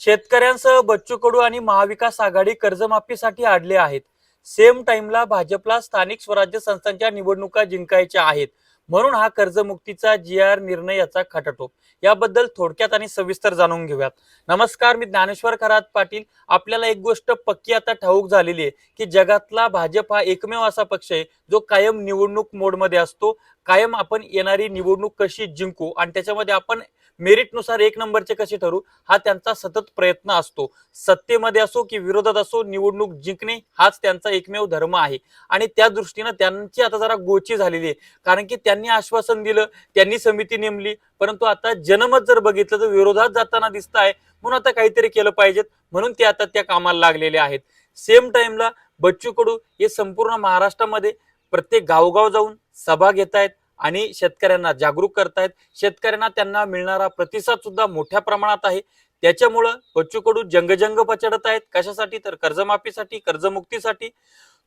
शेतकऱ्यांसह बच्चू कडू आणि महाविकास आघाडी कर्जमाफीसाठी आडले आहेत. सेम टाइमला भाजपला स्थानिक स्वराज्य संस्थांच्या निवडणुका जिंकायच्या आहेत. म्हणून हा कर्जमुक्तीचा जी आर निर्णय याचा खटाटोप. याबद्दल थोडक्यात आणि सविस्तर जाणून घेऊयात. नमस्कार मी ज्ञानेश्वर खरात पाटील. आपल्याला एक गोष्ट पक्की आता ठाऊक झालेली आहे की जगातला भाजप हा एकमेव असा पक्ष आहे जो कायम निवडणूक मोडमध्ये असतो. कायम आपण येणारी निवडणूक कशी जिंकू आणि त्याच्यामध्ये आपण मेरिटनुसार एक नंबरचे कसे ठरू हा त्यांचा सतत प्रयत्न असतो. सत्तेमध्ये असो की विरोधात असो निवडणूक जिंकणे हाच त्यांचा एकमेव धर्म आहे. आणि त्या दृष्टीनं त्यांची आता जरा गोची झालेली आहे. कारण की त्यांनी आश्वासन दिलं त्यांनी समिती नेमली परंतु आता जनमत जर बघितलं तर विरोधात जाताना दिसत आहे म्हणून आता काहीतरी केलं पाहिजेत म्हणून ते आता त्या कामाला लागलेले आहेत. सेम टाइमला बच्चू कडू हे संपूर्ण महाराष्ट्रामध्ये प्रत्येक गावगाव जाऊन सभा घेत आहेत आणि शेतकऱ्यांना जागरूक करतायत. शेतकऱ्यांना त्यांना मिळणारा प्रतिसाद सुद्धा मोठ्या प्रमाणात आहे. त्याच्यामुळं बच्चू कडू जंगजंग पचडत आहेत कशासाठी? तर कर्जमाफीसाठी कर्जमुक्तीसाठी.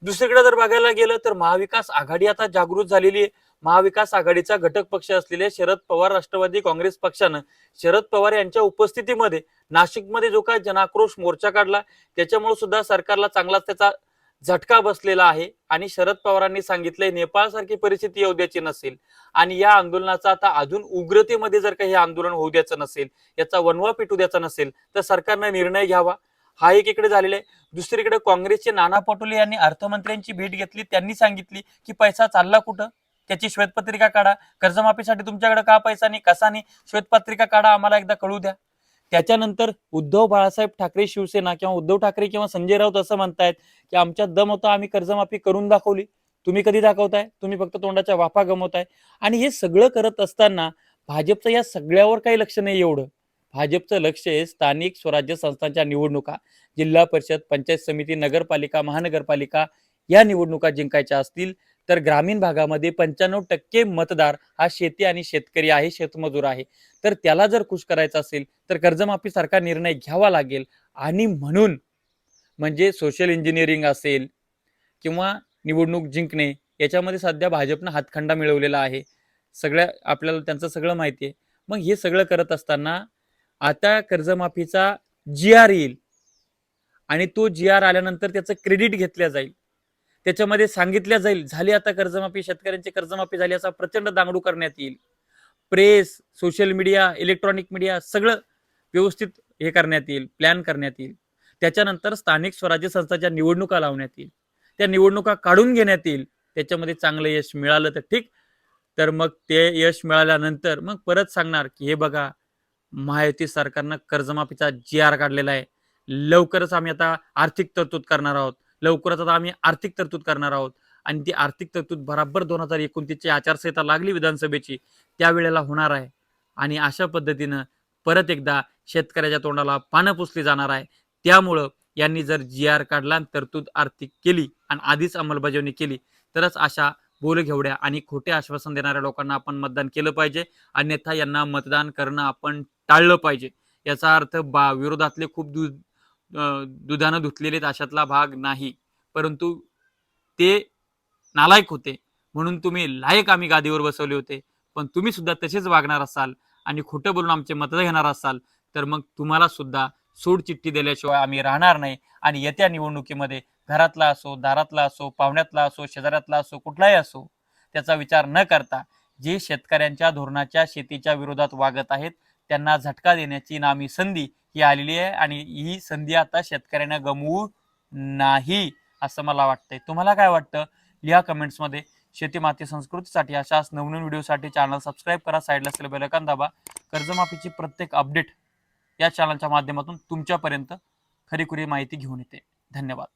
दुसरीकडे जर बघायला गेलं तर महाविकास आघाडी आता जागृत झालेली आहे. महाविकास आघाडीचा घटक पक्ष असलेल्या शरद पवार राष्ट्रवादी काँग्रेस पक्षानं शरद पवार यांच्या उपस्थितीमध्ये नाशिकमध्ये जो काय जनाक्रोश मोर्चा काढला त्याच्यामुळे सुद्धा सरकारला चांगलाच त्याचा झटका बसलेला आहे आणि शरद पवारांनी सांगितलंय नेपाळ सारखी परिस्थिती येऊ द्यायची नसेल आणि या आंदोलनाचा आता अजून उग्रतेमध्ये जर काही हे आंदोलन होऊ द्यायचं नसेल याचा वनवा पेटू द्यायचा नसेल तर सरकारनं निर्णय घ्यावा. हा एक इकडे झालेला आहे. दुसरीकडे काँग्रेसचे नाना पटोले यांनी अर्थमंत्र्यांची भेट घेतली त्यांनी सांगितली की पैसा चालला कुठं? त्याची श्वेतपत्रिका काढा. कर्जमाफीसाठी तुमच्याकडे का पैसा नाही कसा नाही? श्वेतपत्रिका काढा आम्हाला एकदा कळू द्या. त्याच्यानंतर उद्धव बाळासाहेब ठाकरे शिवसेना किंवा उद्धव ठाकरे किंवा संजय राऊत असं म्हणतायत की आमच्या दम होता आम्ही कर्जमाफी करून दाखवली. तुम्ही कधी दाखवताय? तुम्ही फक्त तोंडाच्या वाफा गमवताय. आणि हे सगळं करत असताना भाजपचं या सगळ्यावर काही लक्ष नाही एवढं. भाजपचं लक्ष आहे स्थानिक स्वराज्य संस्थांच्या निवडणुका. जिल्हा परिषद पंचायत समिती नगरपालिका महानगरपालिका या निवडणुका जिंकायच्या असतील. तर ग्रामीण भागामध्ये पंच्याण्णव टक्के मतदार हा शेती आणि शेतकरी आहे शेतमजूर आहे. तर त्याला जर खुश करायचं असेल तर कर्जमाफीसारखा निर्णय घ्यावा लागेल. आणि म्हणून म्हणजे सोशल इंजिनिअरिंग असेल किंवा निवडणूक जिंकणे याच्यामध्ये सध्या भाजपनं हातखंडा मिळवलेला आहे. सगळ्या आपल्याला त्यांचं सगळं माहिती आहे. मग हे सगळं करत असताना आता कर्जमाफीचा जी आर येईल आणि तो जी आर आल्यानंतर त्याचं क्रेडिट घेतल्या जाईल. त्याच्यामध्ये सांगितल्या जाईल झाली आता कर्जमाफी शेतकऱ्यांची कर्जमाफी झाली असा प्रचंड दांगडू करण्यात येईल. Press social media electronic media सगळं व्यवस्थित हे करण्यात येईल प्लॅन करण्यात येईल. त्याच्यानंतर स्थानिक स्वराज्य संस्थाच्या निवडणुका लावण्यात येईल. त्या निवडणुका काढून घेण्यात येईल. त्याच्यामध्ये चांगलं यश मिळालं तर ठीक. तर मग ते यश मिळाल्यानंतर मग परत सांगणार की हे बघा महायुती सरकारनं कर्जमाफीचा जी आर काढलेला आहे. लवकरच आम्ही आता आर्थिक तरतूद करणार आहोत. लवकरच आता आम्ही आर्थिक तरतूद करणार आहोत. आणि ती आर्थिक तरतूद बराबर दोन हजार एकोणतीसची आचारसंहिता लागली विधानसभेची त्यावेळेला होणार आहे. आणि अशा पद्धतीनं परत एकदा शेतकऱ्याच्या तोंडाला पानं पुसली जाणार आहे. त्यामुळं यांनी जर जी आर काढला आणि तरतूद आर्थिक केली आणि आधीच अंमलबजावणी केली तरच अशा बोलघेवड्या आणि खोटे आश्वासन देणाऱ्या लोकांना आपण मतदान केलं पाहिजे. अन्यथा यांना मतदान करणं आपण टाळलं पाहिजे. याचा अर्थ बा विरोधातले खूप दुधानं धुतलेले अशातला भाग नाही. परंतु ते नालायक होते. म्हणून तुम्ही लायक आम्ही गादीवर बसवले होते. पण तुम्ही सुद्धा तसेच वागणार असाल आणि खोटं बोलून आमचे मतं घेणार असाल तर मग तुम्हाला सुद्धा सोड चिठ्ठी दिल्याशिवाय आम्ही राहणार नाही. आणि येत्या निवडणुकीमध्ये घरातला असो दारातला असो पाहुण्यातला असो शेजाऱ्यातला असो कुठलाही असो त्याचा विचार न करता जे शेतकऱ्यांच्या धोरणाच्या शेतीच्या विरोधात वागत आहेत त्यांना झटका देण्याची नामी संधी ही आलेली आहे आणि ही संधी आता शेतकऱ्यांना गमवू नाही असं मला वाटतंय. तुम्हाला काय वाटतं? लिहा कमेंट्समध्ये शेती माती संस्कृतीसाठी अशाच नवनवीन व्हिडिओसाठी चॅनल सबस्क्राईब करा. साईडला असलेलं बेलकान दाबा. कर्जमाफीची प्रत्येक अपडेट या चॅनलच्या माध्यमातून तुमच्यापर्यंत खरीखुरी माहिती घेऊन येते. धन्यवाद.